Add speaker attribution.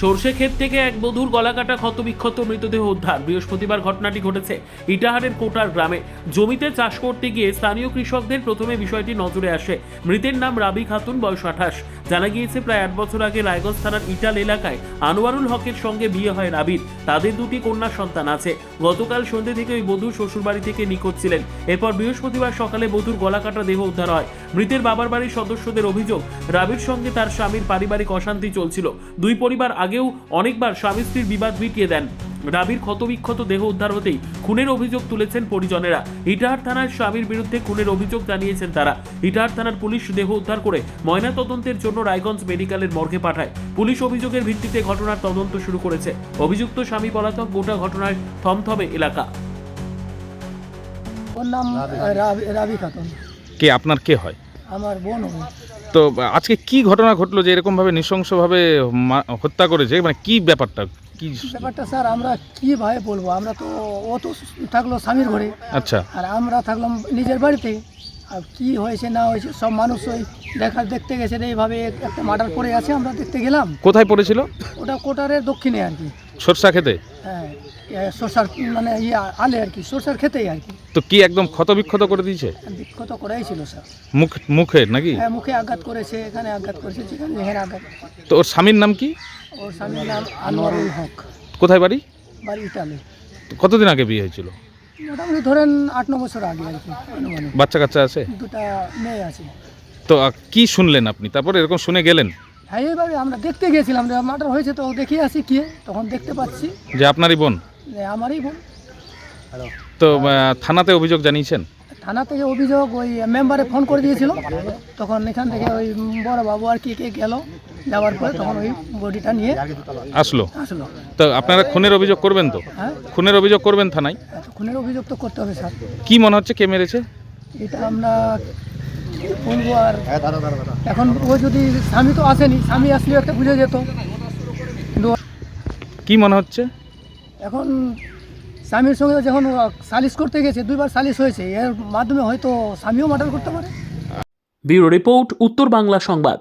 Speaker 1: সর্ষে ক্ষেত থেকে এক বধুর গলাকাটা ক্ষতবিক্ষত মৃতদেহ উদ্ধার। বৃহস্পতিবার ঘটনাটি ঘটেছে ইটাহারের কোটার গ্রামে। জমিতে চাষ করতে গিয়ে স্থানীয় কৃষকদের প্রথমে বিষয়টি নজরে আসে। মৃতের নাম রাবি খাতুন, বয়স আঠাশ। জানা গিয়েছে, প্রায় এক বছর আগে রায়গঞ্জ থানার ইটাল এলাকায় আনোয়ারুল হকের সঙ্গে বিয়ে হয় রাবির তাদের দুটি কন্যা সন্তান আছে। গতকাল সন্ধ্যে থেকে ওই বধূ শ্বশুরবাড়ি থেকে নিখোঁজ ছিলেন। এরপর বৃহস্পতিবার সকালে বধূর গলাকাটা দেহ উদ্ধার হয়। মৃতের বাবার বাড়ির সদস্যদের অভিযোগ, রাবির সঙ্গে তার স্বামীর পারিবারিক অশান্তি চলছিল। দুই পরিবার আগেও অনেকবার স্বামী স্ত্রীর বিবাদ মিটিয়ে দেন। রাবির ক্ষতবিক্ষত দেহ উদ্ধার হতেই খুনের অভিযোগ তুলেছেন পরিজনেরা। ইটাহার থানার স্বামীর বিরুদ্ধে খুনের অভিযোগ জানিয়েছেন তারা। ইটাহার থানার পুলিশ দেহ উদ্ধার করে ময়না তদন্তের জন্য রায়গঞ্জ মেডিকেলের মর্গে পাঠায়। পুলিশ অভিযোগের ভিত্তিতে ঘটনার তদন্ত শুরু করেছে। অভিযুক্ত স্বামী পলাতক গোটা ঘটনায় থমথমে এলাকা।
Speaker 2: ওর নাম রাবি রাবি খাতুন।
Speaker 3: কে? আপনার কে হয়?
Speaker 2: আমার বোন
Speaker 3: তো আজকে কি ঘটনা ঘটলো যে এরকম ভাবে নৃশংসভাবে হত্যা করেছে? মানে কি ব্যাপারটা? কি
Speaker 2: ব্যাপারটা স্যার আমরা কীভাবে বলব? আমরা তো ও তো থাকল স্বামীর ঘরে।
Speaker 3: আচ্ছা।
Speaker 2: আর আমরা থাকলাম নিজের বাড়িতে। আর কি হয়েছে না হয়েছে সব মানুষ ওই দেখা দেখতে গেছে এইভাবে একটা মার্ডার পড়ে আছে আমরা দেখতে গেলাম।
Speaker 3: কোথায় পড়েছিল?
Speaker 2: ওটা কোটারের দক্ষিণে আর কি।
Speaker 3: সরষা খেতে?
Speaker 2: হ্যাঁ। সরষার মানে ইয়ে আলে আর কি সরষার খেতেই আর কি।
Speaker 3: তো কি একদম ক্ষতবিক্ষত করে দিয়েছে?
Speaker 2: বিক্ষত করাই ছিল স্যার।
Speaker 3: মুখ মুখে নাকি?
Speaker 2: হ্যাঁ মুখে আঘাত করেছে এখানে আঘাত করেছে যেখানে যেখানে আঘাত
Speaker 3: তো ওর স্বামীর নাম কি?
Speaker 2: ওর স্বামীর নাম আনোয়ারুল হক।
Speaker 3: কোথায় বাড়ি?
Speaker 2: বাড়ি ইটালি।
Speaker 3: কতদিন আগে বিয়ে হয়েছিল?
Speaker 2: মোটামুটি ধরেন আট ন বছর আগে আর কি
Speaker 3: বাচ্চা কাচ্চা আছে?
Speaker 2: দুটা মেয়ে আছে।
Speaker 3: তো কি শুনলেন আপনি? তারপর এরকম শুনে গেলেন?
Speaker 2: হ্যাঁ এইভাবে আমরা দেখতে গিয়েছিলাম যে মার্ডার হয়েছে তো দেখে আসি কি তখন দেখতে পাচ্ছি।
Speaker 3: যে আপনারই বোন?
Speaker 2: আমারই বোন
Speaker 3: তো থানাতে অভিযোগ জানিয়েছেন?
Speaker 2: থানা থেকে অভিযোগ ওই মেম্বারে ফোন করে দিয়েছিল। তখন এখান থেকে ওই বড় বাবু আর কি কে গেল যাওয়ার পরে তখন ওই বডিটা নিয়ে
Speaker 3: আসলো।
Speaker 2: আসলো।
Speaker 3: তো আপনারা খুনের অভিযোগ করবেন তো?
Speaker 2: হ্যাঁ?
Speaker 3: খুনের অভিযোগ করবেন থানায়?
Speaker 2: খুনের অভিযোগ তো করতে হবে স্যার।
Speaker 3: কি মনে হচ্ছে কে মেরেছে?
Speaker 2: এটা আমরা বলব আর এখন ও যদি স্বামী তো আসেনি স্বামী আসলেও একটা বুঝে যেত। কিন্তু
Speaker 3: কি মনে হচ্ছে?
Speaker 2: এখন স্বামীর সঙ্গে যখন সালিশ করতে গেছে, দুইবার সালিশ হয়েছে, এর মাধ্যমে হয়তো স্বামীও মার্ডার করতে পারে।
Speaker 1: ব্যুরো রিপোর্ট, উত্তর বাংলা সংবাদ।